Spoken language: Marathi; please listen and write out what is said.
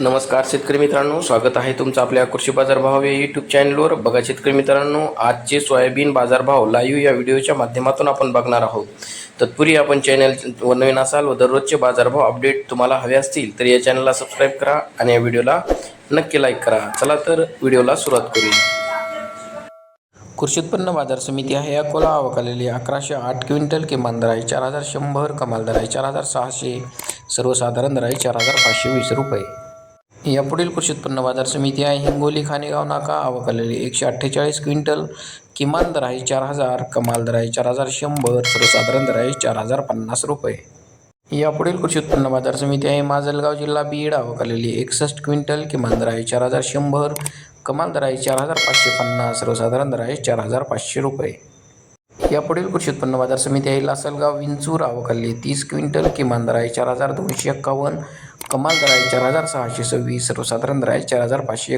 नमस्कार शेतकरी मित्रांनो स्वागत आहे तुमचं आपल्या कृषी बाजारभाव या यूट्यूब चॅनलवर बघा शेतकरी मित्रांनो आजचे सोयाबीन बाजारभाव लाईव्ह या व्हिडिओच्या माध्यमातून आपण बघणार आहोत. तत्पूर्वी आपण चॅनल नवीन असाल व दररोजचे बाजारभाव अपडेट तुम्हाला हवे असतील तर या चॅनलला सबस्क्राईब करा आणि या व्हिडिओला नक्की लाईक करा. चला तर व्हिडिओला सुरुवात करूया. कृषी उत्पन्न बाजार समिती आहे. अकोला आवकालेली अकराशे आठ क्विंटल किमान दर आहे चार हजार शंभर कमाल दर आहे चार हजार सहाशे सर्वसाधारण दर आहे चार हजार पाचशे वीस रुपये. यापुढील कृषी उत्पन्न बाजार समिती आहे. हिंगोली खानेगाव नाका आवकालेली एकशे अठ्ठेचाळीस क्विंटल. किमान दर आहे चार हजार कमाल दर आहे चार हजार शंभर सर्वसाधारण दर आहे चार हजार पन्नास रुपये. यापुढील कृषी उत्पन्न बाजार समिती आहे. माजलगाव जिल्हा बीड आवकालेली एकसष्ट क्विंटल. किमान दर आहे चार हजार शंभर कमाल दर आहे चार हजार पाचशे पन्नास सर्वसाधारण दर आहे चार हजार पाचशे रुपये. यापुढील कृषी उत्पन्न बाजार समिती आहे. लासलगाव विंचूर आवकाली तीस क्विंटल. किमान दर आहे चार हजार दोनशे एक्कावन्न कमाल दर आहे चार हजार सहाशे सव्वीस सर्वसाधारण दर आहे चार हजार पाचशे